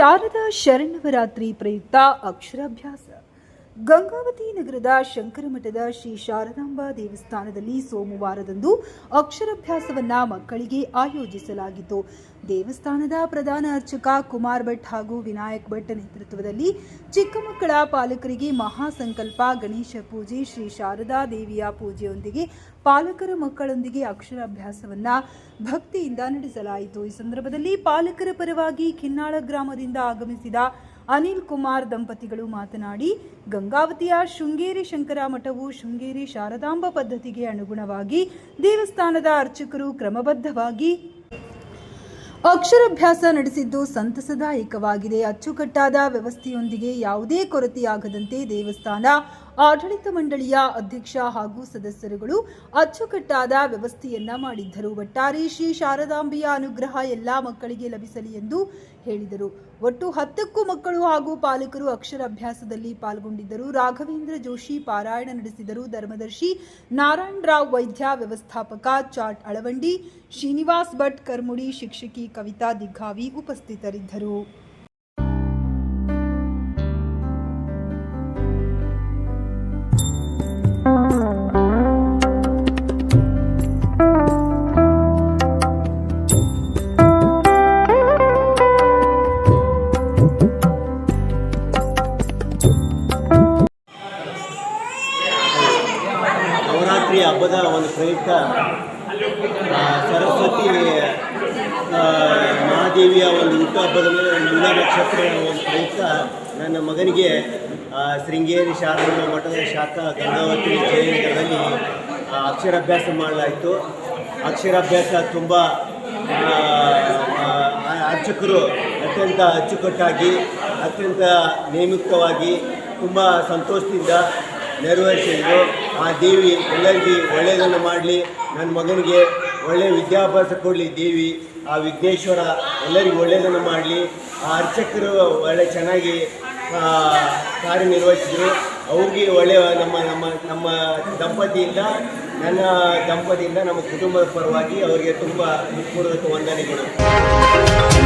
ಶಾರದಾ ಶರಣವರಾತ್ರಿ ಪ್ರಯುಕ್ತ ಅಕ್ಷರಾಭ್ಯಾಸ ಗಂಗಾವತಿ ನಗರದ ಶಂಕರಮಠದ ಶ್ರೀ ಶಾರದಾಂಬಾ ದೇವಸ್ಥಾನದಲ್ಲಿ ಸೋಮವಾರದಂದು ಅಕ್ಷರಾಭ್ಯಾಸವನ್ನ ಮಕ್ಕಳಿಗೆ ಆಯೋಜಿಸಲಾಗಿತ್ತು. ದೇವಸ್ಥಾನದ ಪ್ರಧಾನ ಅರ್ಚಕ ಕುಮಾರ್ ಭಟ್ ಹಾಗೂ ವಿನಾಯಕ್ ಭಟ್ ನೇತೃತ್ವದಲ್ಲಿ ಚಿಕ್ಕ ಮಕ್ಕಳ ಪಾಲಕರಿಗೆ ಮಹಾಸಂಕಲ್ಪ, ಗಣೇಶ ಪೂಜೆ, ಶ್ರೀ ಶಾರದಾ ದೇವಿಯ ಪೂಜೆಯೊಂದಿಗೆ ಪಾಲಕರ ಮಕ್ಕಳೊಂದಿಗೆ ಅಕ್ಷರಾಭ್ಯಾಸವನ್ನ ಭಕ್ತಿಯಿಂದ ನಡೆಸಲಾಯಿತು. ಈ ಸಂದರ್ಭದಲ್ಲಿ ಪಾಲಕರ ಪರವಾಗಿ ಕಿನ್ನಾಳ ಗ್ರಾಮದಿಂದ ಆಗಮಿಸಿದ ಅನಿಲ್ ಕುಮಾರ್ ದಂಪತಿಗಳು ಮಾತನಾಡಿ, ಗಂಗಾವತಿಯ ಶೃಂಗೇರಿ ಶಂಕರ ಮಠವು ಶೃಂಗೇರಿ ಶಾರದಾಂಬ ಪದ್ಧತಿಗೆ ಅನುಗುಣವಾಗಿ ದೇವಸ್ಥಾನದ ಅರ್ಚಕರು ಕ್ರಮಬದ್ಧವಾಗಿ ಅಕ್ಷರಾಭ್ಯಾಸ ನಡೆಸಿದ್ದು ಸಂತಸದಾಯಕವಾಗಿದೆ. ಅಚ್ಚುಕಟ್ಟಾದ ವ್ಯವಸ್ಥೆಯೊಂದಿಗೆ ಯಾವುದೇ ಕೊರತೆಯಾಗದಂತೆ ದೇವಸ್ಥಾನ ಆಡಳಿತ ಮಂಡಳಿಯ ಅಧ್ಯಕ್ಷ ಹಾಗೂ ಸದಸ್ಯರುಗಳು ಅಚ್ಚುಕಟ್ಟಾದ ವ್ಯವಸ್ಥೆಯನ್ನ ಮಾಡಿದ್ದರು. ಒಟ್ಟಾರೆ ಶ್ರೀ ಶಾರದಾಂಬೆಯ ಅನುಗ್ರಹ ಎಲ್ಲಾ ಮಕ್ಕಳಿಗೆ ಲಭಿಸಲಿ ಎಂದು ಹೇಳಿದರು. ಒಟ್ಟು ಹತ್ತಕ್ಕೂ ಮಕ್ಕಳು ಹಾಗೂ ಪಾಲಕರು ಅಕ್ಷರಾಭ್ಯಾಸದಲ್ಲಿ ಪಾಲ್ಗೊಂಡಿದ್ದರು. ರಾಘವೇಂದ್ರ ಜೋಶಿ ಪಾರಾಯಣ ನಡೆಸಿದರು. ಧರ್ಮದರ್ಶಿ ನಾರಾಯಣರಾವ್ ವೈದ್ಯ ವ್ಯವಸ್ಥಾಪಕ ಚಾಟ್ ಅಳವಂಡಿ, ಶ್ರೀನಿವಾಸ್ ಭಟ್ ಕರ್ಮುಡಿ, ಶಿಕ್ಷಕಿ ಕವಿತಾ ದಿಗ್ಗಾವಿ ಉಪಸ್ಥಿತರಿದ್ದರು. ನವರಾತ್ರಿ ಹಬ್ಬದ ಒಂದು ಪ್ರಯುಕ್ತ ಸರಸ್ವತಿ ಮಹಾದೇವಿಯ ಒಂದು ಹುಟ್ಟುಹಬ್ಬದ ಮೇಲೆ ಒಂದು ಯುಗ ನಕ್ಷತ್ರ ಒಂದು ಪ್ರಯುಕ್ತ. ನನ್ನ ಮಗನಿಗೆ ಶೃಂಗೇರಿ ಶಾರದಾ ಮಠದ ಶಾಖಾ ಗಂಗಾವತಿ ಜಯನಗರದಲ್ಲಿ ಅಕ್ಷರಾಭ್ಯಾಸ ಮಾಡಲಾಯಿತು. ಅಕ್ಷರಾಭ್ಯಾಸ ತುಂಬ ಅರ್ಚಕರು ಅತ್ಯಂತ ಅಚ್ಚುಕಟ್ಟಾಗಿ, ಅತ್ಯಂತ ನೇಮಿತವಾಗಿ ತುಂಬ ಸಂತೋಷದಿಂದ ನೆರವೇರಿಸಿದ್ರು. ಆ ದೇವಿ ಎಲ್ಲರಿಗೆ ಒಳ್ಳೆಯದನ್ನು ಮಾಡಲಿ. ನನ್ನ ಮಗನಿಗೆ ಒಳ್ಳೆಯ ವಿದ್ಯಾಭ್ಯಾಸ ಕೊಡಲಿ ದೇವಿ. ಆ ವಿಘ್ನೇಶ್ವರ ಎಲ್ಲರಿಗೂ ಒಳ್ಳೆಯದನ್ನು ಮಾಡಲಿ. ಆ ಅರ್ಚಕರು ಒಳ್ಳೆ ಚೆನ್ನಾಗಿ ಕಾರ್ಯನಿರ್ವಹಿಸಿದ್ರು. ಅವ್ರಿಗೆ ಒಳ್ಳೆಯ ನಮ್ಮ ನಮ್ಮ ನಮ್ಮ ದಂಪತಿಯಿಂದ, ನನ್ನ ದಂಪತಿಯಿಂದ, ನಮ್ಮ ಕುಟುಂಬದ ಪರವಾಗಿ ಅವರಿಗೆ ತುಂಬ ಹೃತ್ಪೂರ್ವಕ ವಂದನೆಗಳು.